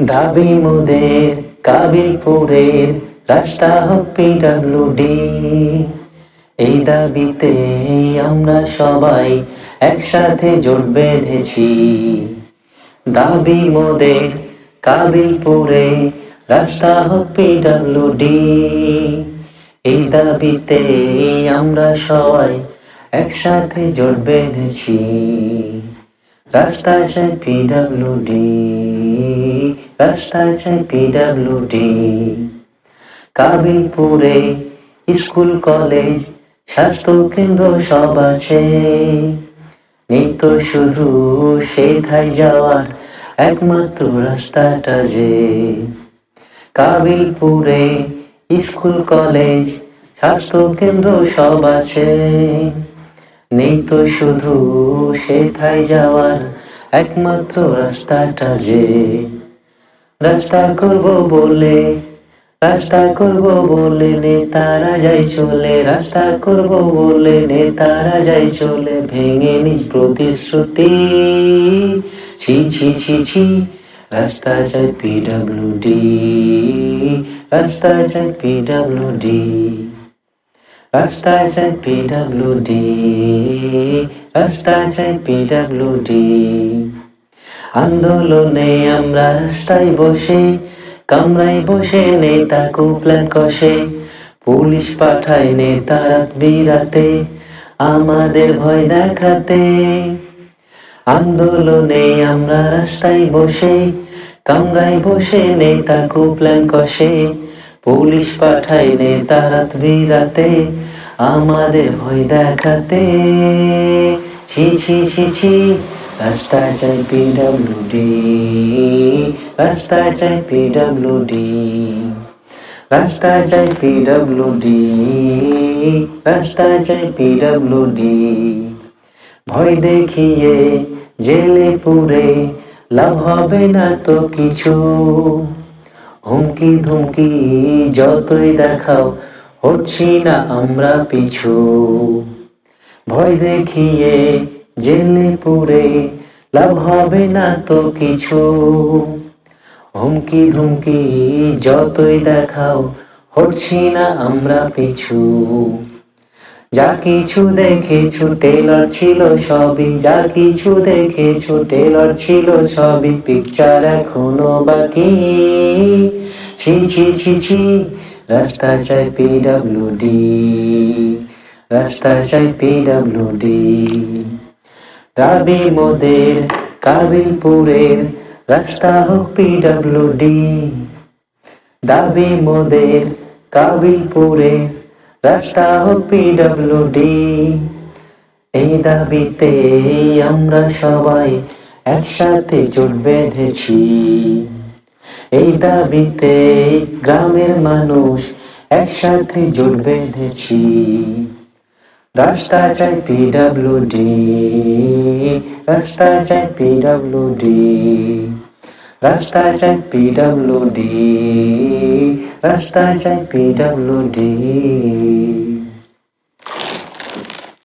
দাবি মোদের, কাবিলপুরের রাস্তা পিডাব্লিউডি এই দাবিতে আমরা সবাই একসাথে জোট বেঁধেছি। দাবি মোদের, কাবিলপুরে রাস্তা পিডাব্লিউডি এই দাবিতে আমরা সবাই একসাথে জোট বেঁধেছি। রাস্তা চাই পিডাব্লিউডি রাস্তা চাই পিডাব্লিউডি কাবিলপুরে স্কুল, কলেজ, স্বাস্থ্য কেন্দ্র সব আছে। নিত্য শুধু সেথায় যাওয়ার একমাত্র রাস্তাটা যে। কাবিলপুরে স্কুল, কলেজ, স্বাস্থ্য কেন্দ্র সব আছে। নেই তো শুধু সেথায় যাওয়ার একমাত্র রাস্তাটা যে। রাস্তা করব বলে, রাস্তা করব বলে নেতারা যাই চলে, রাস্তা করব বলে নেতারা যাই চলে, ভেঙে নিজ প্রতিশ্রুতি। ছি ছি ছি ছি, রাস্তা চাই পিডাব্লিউডি রাস্তা চাই পিডাব্লিউডি রাস্তা চাই পিডাব্লিউডি রাস্তা চাই পিডাব্লিউডি আন্দোলনে আমরা রাস্তায় বসে, কামরায় বসে নেতা কুপ্ল্যান কষে, পুলিশ পাঠায় নেতা রাত বিরাতে, আমাদের ভয় দেখাতে। আন্দোলনে আমরা রাস্তায় বসে, কামরায় বসে নেতা কুপ্ল্যান কষে, পুলিশ পাঠায় নেতা রাত বিরাতে, আমাদের ভয় দেখাতে। ছি ছি ছি ছি রাস্তা চাই পিডাব্লিউডি রাস্তা চাই পিডাব্লিউডি রাস্তা চাই পিডাব্লিউডি রাস্তা চাই পিডাব্লিউডি ভয় দেখিয়ে জেলে পুরে লাভ হবে না তো কিছু। হুমকি ধুমকি যতই দেখাও, হচ্ছি না আমরা পিছু। ভয় দেখিয়ে জেলে পুরে লাভ হবে না তো কিছু। হুমকি ধুমকি যতই দেখাও, হচ্ছি না আমরা পিছু। যা কিছু দেখেছ, টেলার ছিল সবই। যা কিছু দেখেছ, টেলার ছিল সবই। পিকচার এখনও বাকি। ছি ছি ছি ছি, রাস্তা চাই পিডাব্লিউডি, রাস্তা চাই পিডাব্লিউডি। দাবি মোদের কাবিলপুরের রাস্তা হোক পিডাব্লিউডি দাবি মোদের কাবিলপুরের রাস্তা হোক পিডাব্লিউডি এই দাবিতে আমরা সবাই একসাথে জোট বেঁধেছি। এই দাবিতে গ্রামের মানুষ একসাথে জোট বেঁধেছি। রাস্তা চাই পিডাব্লিউডি রাস্তা চাই পিডাব্লিউডি রাস্তা চাই পিডাব্লিউডি রাস্তা চাই পিডাব্লিউডি